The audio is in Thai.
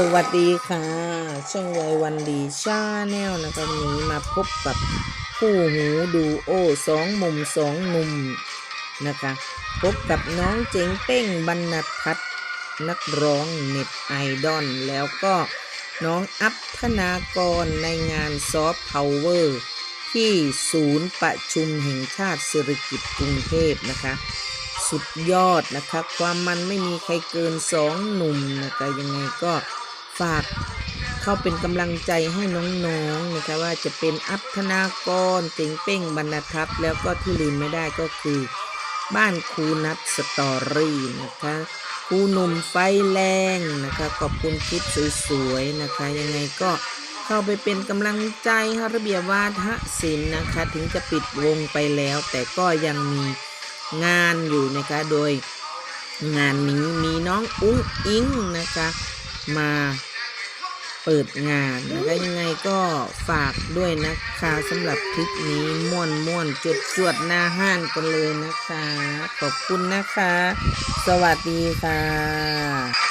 สวัสดีค่ะ ช่องวัยวันดีชาแนลนะคะวันนี้มาพบกับคู่หูดูโอสองมุมสองหนุ่มนะคะ พบกับน้องเจ๋งเป้งบรรณพัฒนักร้องเน็ตไอดอลแล้วก็น้องอัพธนากรในงานซอฟต์พาวเวอร์ที่ศูนย์ประชุมแห่งชาติเศรษฐกิจกรุงเทพนะคะ สุดยอดนะคะ ความมันไม่มีใครเกินสองหนุ่มนะคะ ยังไงก็ ฝากเข้าเป็นกำลังใจให้น้องๆนะคะว่าจะเป็นอัพธนากรเจ๋งเป้งบรรณทัศน์แล้วก็ที่ลืมไม่ได้ก็คือ บ้านครูนัทสตอรี่นะคะครูหนุ่มไฟแรงนะคะขอบคุณคลิปสวยๆนะคะ ยังไงก็เข้าไปเป็นกำลังใจให้ระเบียบวาทศิลป์นะคะ ถึงจะปิดวงไปแล้ว แต่ก็ยังมีงานอยู่นะคะโดยงานนี้มีน้องอุ้งอิงนะคะมา เปิดงานนะคะยังไงก็ฝากด้วยนะคะสำหรับคลิปนี้ม่วนม่วนจุดจวดหน้าห้านกันเลยนะคะ ขอบคุณนะคะ สวัสดีค่ะ